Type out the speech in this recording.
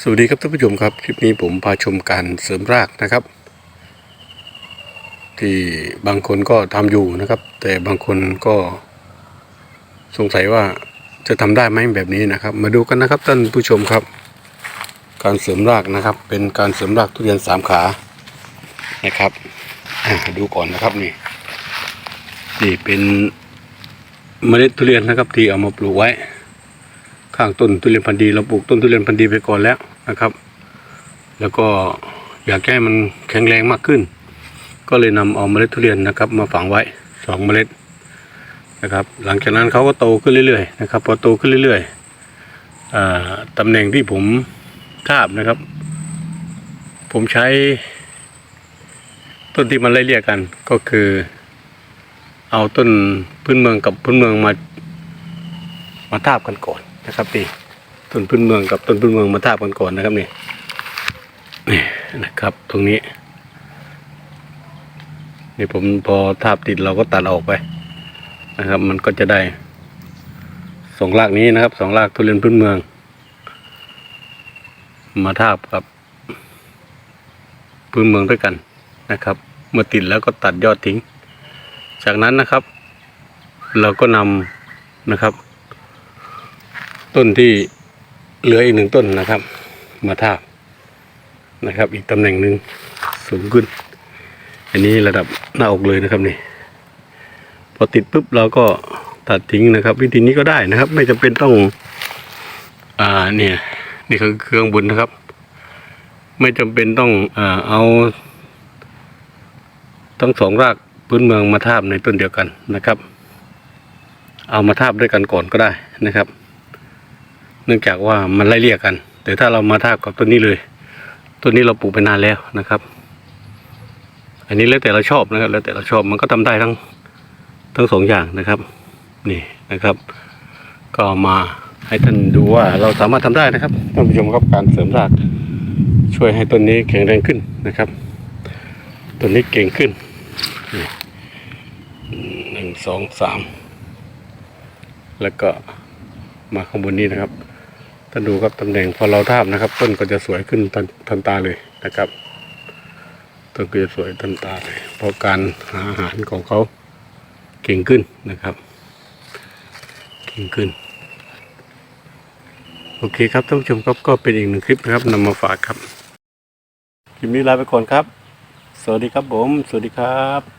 สวัสดีครับท่านผู้ชมครับ คลิปนี้ผมพาชมการเสริมรากนะครับ ที่บางคนก็ทำอยู่นะครับ แต่บางคนก็สงสัยว่าจะทำได้ไหมแบบนี้นะครับ มาดูกันนะครับท่านผู้ชมครับ การเสริมรากนะครับ เป็นการเสริมรากทุเรียนสามขานะครับดูก่อนนะครับนี่นี่เป็นเมล็ดทุเรียนนะครับที่เอามาปลูกไว้ ข้างต้นทุเรียนพันธุ์ดีเราปลูกต้นทุเรียนพันธุ์ดีไปก่อนแล้วนะครับ แล้วก็อยากให้มันแข็งแรงมากขึ้น ก็เลยนำเอาเมล็ดทุเรียนนะครับ มาฝังไว้สองเมล็ดนะครับ หลังจากนั้นเขาก็โตขึ้นเรื่อยๆนะครับ พอโตขึ้นเรื่อยๆอ่าตำแหน่งที่ผมทาบนะครับ ผมใช้ต้นที่มันไล่เรียกกันก็คือ เอาต้นพื้นเมืองกับพื้นเมืองมามาทาบกันก่อน นะครับนี่ต้นพื้นเมืองกับต้นพื้นเมืองมาทาบกันก่อนนะครับนี่นี่นะครับ ตรงนี้นี่ผมพอทาบติดเราก็ตัดออกไปนะครับ มันก็จะได้สองรากนี้นะครับสองรากทุเรียนพื้นเมือง มาทาบกับ พื้นเมืองด้วยกันนะครับ เมื่อติดแล้วก็ตัดยอดทิ้ง จากนั้นนะครับ เราก็นำนะครับ ต้นที่เหลืออีกหนึ่งต้นนะครับ มาทาบนะครับ อีกตำแหน่งหนึ่งสูงขึ้น อันนี้ระดับหน้าอกเลยนะครับนี่พอติดปุ๊บเราก็ตัดทิ้งนะครับ วิธีนี้ก็ได้นะครับ ไม่จำเป็นต้อง อ่าเนี่ยนี่คือเครื่องบุญนะครับ ไม่จำเป็นต้องอ่าเอาทั้งสองรากพื้นเมืองมาทาบในต้นเดียวกันนะครับ เอามาทาบด้วยกันก่อนก็ได้นะครับ เนื่องจากว่ามันไล่เรียกกัน แต่ถ้าเรามาทาบกับต้นนี้เลย ต้นนี้เราปลูกไปนานแล้วนะครับ อันนี้แล้วแต่เราชอบนะครับ แล้วแต่เราชอบมันก็ทำได้ทั้งทั้งสองอย่างนะครับ นี่นะครับ ก็มาให้ท่านดูว่าเราสามารถทำได้นะครับท่านผู้ชมครับการเสริมรากช่วยให้ต้นนี้แข็งแรงขึ้นนะครับต้นนี้เก่งขึ้นหนึ่งสองสามแล้วก็มาข้างบนนี้นะครับ ท่านดูครับตำแหน่งพอเราทาบนะครับ ต้นก็จะสวยขึ้นทันทันตาเลยนะครับต้นก็จะสวยทันตาเลย เพราะการหาอาหารของเขาเก่งขึ้นนะครับ เก่งขึ้น โอเคครับท่านผู้ชมครับก็เป็นอีกหนึ่งคลิปนะครับนำมาฝากครับคลิปนี้ลาไปก่อนครับ สวัสดีครับผม สวัสดีครับ